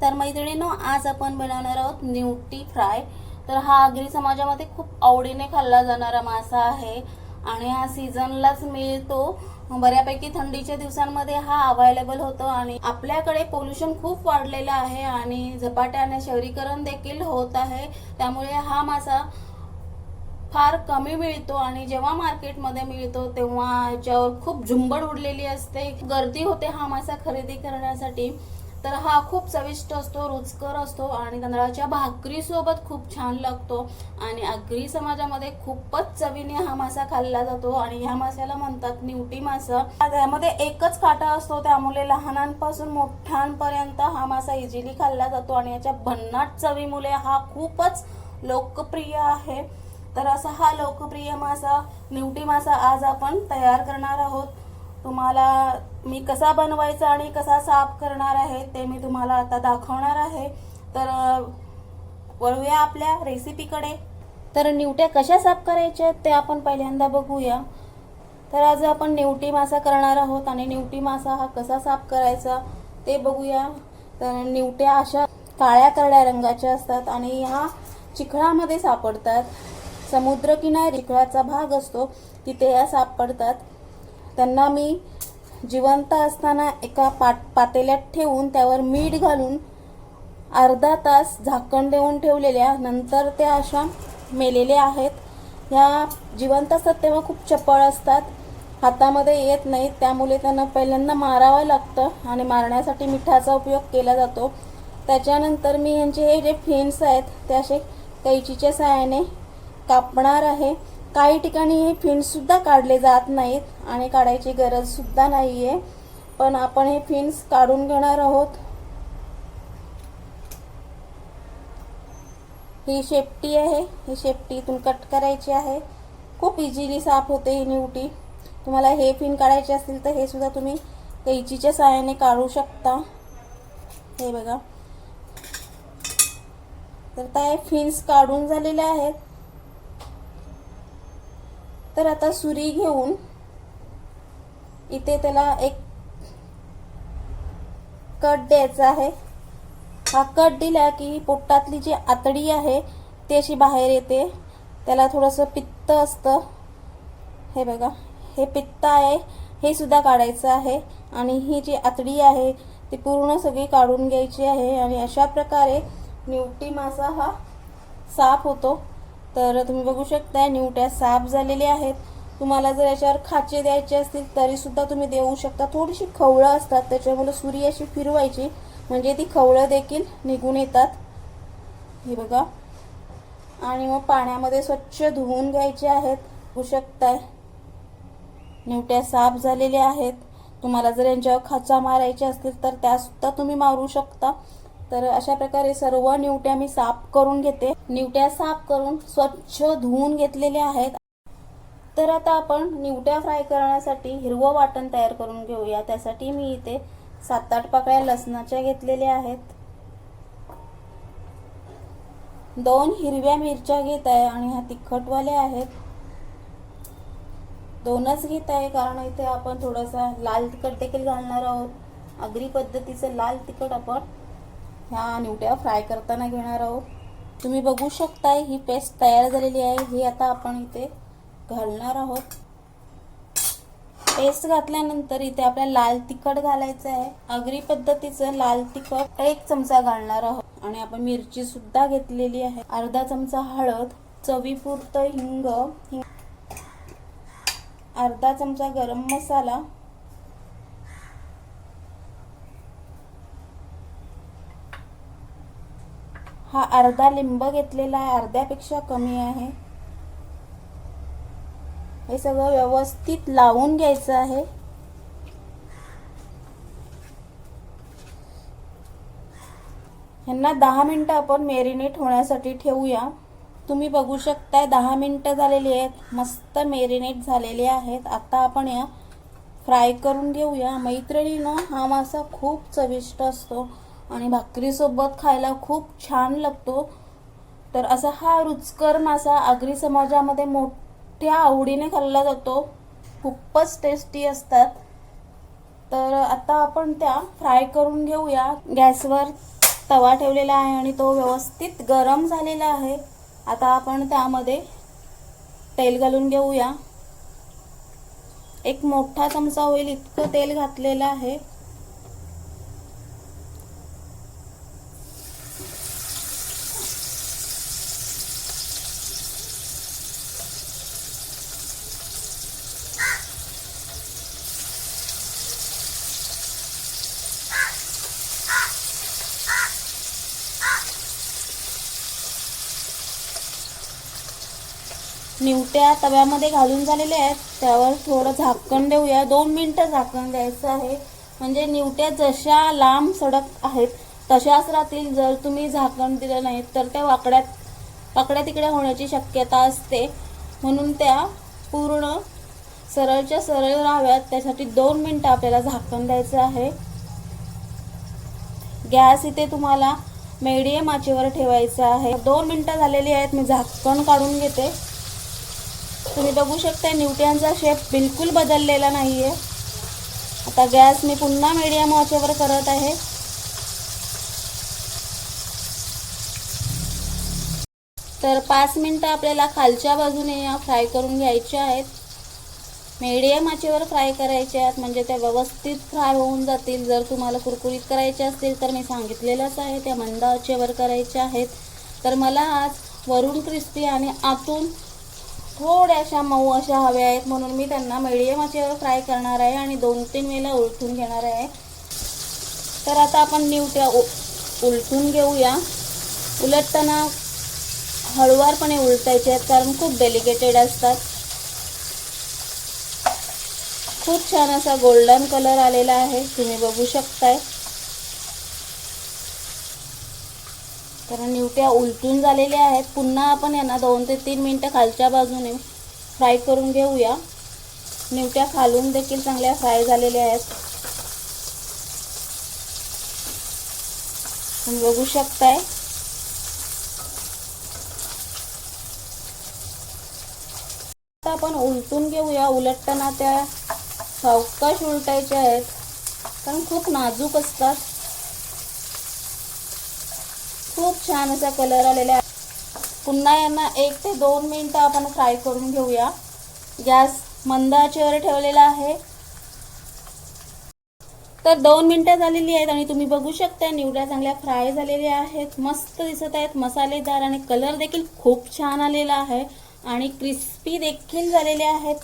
तर मैत्रिणींनो आज आपण बनवणार आहोत न्यूटी फ्राय. तर हा आगरी समाजामध्ये खूप आवडीने खाल्ला जाणारा मासा आहे आणि हा सीझनलाच मिळतो. बऱ्यापैकी थंडीच्या दिवसांमध्ये हा अवेलेबल होतो आणि आपल्याकडे पोल्युशन खूप वाढलेलं आहे आणि झपाट्याने शहरीकरण देखील होत आहे. त्यामुळे हा मासा फार कमी मिळतो आणि जेव्हा मार्केटमध्ये मिळतो तेव्हा याच्यावर खूप झुंबड उडलेली असते. गर्दी होते हा मासा खरेदी करण्यासाठी. तर हा खूप चविष्ट असतो रुचकर असतो आणि तांदळाच्या भाकरीसोबत खूप छान लागतो. आणि आगरी समाजामध्ये खूपच चवीने हा मासा खाल्ला जातो आणि ह्या माशाला म्हणतात निवटी मासा. त्यामध्ये एकच काटा असतो त्यामुळे लहानांपासून मोठ्यांपर्यंत हा मासा इझिली खाल्ला जातो आणि याच्या भन्नाट चवीमुळे हा खूपच लोकप्रिय आहे. तर असा हा लोकप्रिय मासा निवटी मासा आज आपण तयार करणार आहोत. तुम्हाला मी कसा बनवायचा आणि कसा साफ करणार आहे ते मी तुम्हाला आता दाखवणार आहे. तर वळूया आपल्या रेसिपीकडे तर निवट्या कशा साफ करायच्या ते आपण पहिल्यांदा बघूया. तर आज आपण निवटी मासा करणार आहोत आणि निवटी मासा हा कसा साफ करायचा ते बघूया. तर निवट्या अशा काळ्या करड्या रंगाच्या असतात आणि ह्या चिखळामध्ये सापडतात. समुद्रकिनारी चिखळाचा भाग असतो तिथे या सापडतात. त्यांना मी जिवंत असताना एका पाट पातेल्यात ठेवून त्यावर मीठ घालून अर्धा तास झाकण देऊन ठेवलेल्या नंतर त्या अशा मेलेल्या आहेत. ह्या जिवंत असतात तेव्हा खूप चपळ असतात. हातामध्ये येत नाहीत त्यामुळे त्यांना पहिल्यांदा मारावं लागतं आणि मारण्यासाठी मिठाचा उपयोग केला जातो. त्याच्यानंतर मी यांचे हे जे फिन्स आहेत ते असे कैचीच्या सहाय्याने कापणार आहे. काही ठिकाणी हे फिन्ससुद्धा काढले जात नाहीत आणि काढायची गरजसुद्धा नाही आहे पण आपण हे फिन्स काढून घेणार आहोत. ही शेपटी आहे. ही शेपटी इथून कट करायची आहे. खूप इझिली साफ होते ही निवटी. तुम्हाला हे फिन काढायचे असतील तर हे सुद्धा तुम्ही कैचीच्या सहाय्याने काढू शकता. हे बघा. तर त्या फिन्स काढून झालेल्या आहेत. तर आता सुरी घेऊन इथे त्याला एक कट द्यायचा आहे. हा कट दिला की पोटातली जी आतडी आहे ती अशी बाहेर येते. त्याला थोडंसं पित्त असतं. हे बघा हे पित्त आहे हे सुद्धा काढायचं आहे. आणि ही जी आतडी आहे ती पूर्ण सगळी काढून घ्यायची आहे. आणि अशा प्रकारे निवटी मासा हा साफ होतो. तर तुम्ही बघू शकता निवट्या साफ झालेल्या आहेत. तुम्हाला जर याच्यावर खाचे द्यायचे असतील तरीसुद्धा तुम्ही देऊ शकता. थोडीशी खवळं असतात त्याच्यामुळे सुरी अशी फिरवायची. म्हणजे ती खवळं देखील निघून येतात. हे बघा. आणि मग पाण्यामध्ये स्वच्छ धुवून घ्यायचे आहेत. होऊ शकताय. निवट्या साफ झालेल्या आहेत. तुम्हाला जर यांच्यावर खाचा मारायचे असतील तर त्यासुद्धा तुम्ही मारू शकता. तर अशा प्रकारे सर्व निवट्या मी साफ करून घेते. निवट्या साफ करून स्वच्छ धुवून घेतलेल्या आहेत. तर आता आपण निवट्या फ्राय करण्यासाठी हिरवं वाटण तयार करून घेऊया. त्यासाठी मी इथे सात आठ पाकळ्या लसणाच्या घेतलेल्या आहेत. दोन हिरव्या मिरच्या घेत आहे आणि ह्या तिखटवाल्या आहेत. दोनच घेत आहे कारण इथे आपण थोडासा लाल तिखट देखील घालणार आहोत. आगरी पद्धतीचं लाल तिखट आपण ह्या निवट्या फ्राय करताना घेणार आहोत. तुम्ही बघू शकताय ही पेस्ट तयार झालेली आहे. ही आता आपण इथे घालणार आहोत. पेस्ट घातल्यानंतर इथे आपल्याला लाल तिखट घालायचं आहे. आगरी पद्धतीचं लाल तिखट एक चमचा घालणार आहोत. आणि आपण मिरची सुद्धा घेतलेली आहे. अर्धा चमचा हळद चवीपुरतं हिंग अर्धा चमचा गरम मसाला हा अर्धा लिंब घेतलेला आहे अर्ध्यापेक्षा कमी आहे. हे सगळं व्यवस्थित लावून घ्यायचं आहे. ह्यांना दहा मिनटं आपण मेरिनेट होण्यासाठी ठेवूया. तुम्ही बघू शकताय दहा मिनटं झालेली आहेत. मस्त मेरिनेट झालेले आहेत. आता आपण या फ्राय करून घेऊया. मैत्रिणीनं हा मासा खूप चविष्ट असतो. आणि भाकरीसोबत खायला खूप छान लागतो. तर असा हा रुचकर मासा आगरी समाजामध्ये मोठ्या आवडीने खाल्ला जातो. खूपच टेस्टी असतात. तर आता आपण त्या फ्राय करून घेऊया. गॅसवर तवा ठेवलेला आहे आणि तो व्यवस्थित गरम झालेला आहे. आता आपण त्यामध्ये तेल घालून घेऊया. एक मोठा चमचा होईल इतकं तेल घातलेलं आहे. निवट्या तव्यामध्ये घालून झालेल्या आहेत. त्यावर थोडं झाकण देऊया. दोन मिनटं झाकण द्यायचं आहे. म्हणजे निवट्या जशा लांब सडक आहेत तशाच राहतील जर तुम्ही झाकण दिलं नाही तर त्या वाकड्यात वाकड्या तिकडे होण्याची शक्यता असते. म्हणून त्या पूर्ण सरळच्या सरळ राहाव्यात. त्यासाठी दोन मिनटं आपल्याला झाकण द्यायचं आहे. गॅस इथे तुम्हाला मेडियम आचेवर ठेवायचा आहे. दोन मिनटं झालेली आहेत. मी झाकण काढून घेते. तुम्ही बघू शकता न्यूट्यांचा शेप बिलकुल बदललेला नाही आहे आता गॅस मी पुन्हा मीडियम आचेवर करत आहे. तर पाच मिनटं आपल्याला खालच्या बाजूने या फ्राय करून घ्यायच्या आहेत. मीडियम आचेवर फ्राय करायचे आहेत म्हणजे त्या व्यवस्थित फ्राय होऊन जातील. जर तुम्हाला कुरकुरीत करायचे असतील तर मी सांगितलेलंच आहे त्या मंद आचेवर करायच्या आहेत. तर मला आज वरून क्रिस्पी आणि आतून थोड्याशा मऊ अशा हव्या आहेत म्हणून मी त्यांना मिडियम आचेवर फ्राय करणार आहे आणि दोन तीन वेळेला उलटून घेणार आहे. तर आता आपण निवट्या उ उलटून घेऊया. उलटताना हळुवारपणे उलटायचे आहेत कारण खूप डेलिकेटेड असतात. खूप छान असा गोल्डन कलर आलेला आहे. तुम्ही बघू शकताय. तर निवट्या उलटून झालेल्या आहेत. पुन्हा आपण यांना दोन ते तीन मिनटं खालच्या बाजूने फ्राय करून घेऊया. निवट्या खालून देखील चांगल्या फ्राय झालेल्या आहेत. तुम्ही बघू शकताय. आता आपण उलटून घेऊया. उलटताना त्या सावकाश उलटायच्या आहेत. कारण खूप नाजूक असतात. खूप छान असा कलर आलेला आहे. पुन्हा यांना एक ते दोन मिनिटं आपण फ्राय करून घेऊया. गॅस मंद आचेवर ठेवलेला आहे. तर दोन मिनिटं झालेली आहेत आणि तुम्ही बघू शकता निवड्या चांगल्या फ्राय झालेल्या आहेत. मस्त दिसत आहेत. मसालेदार आणि कलर देखील खूप छान आलेला आहे. आणि क्रिस्पी देखील झालेले आहेत.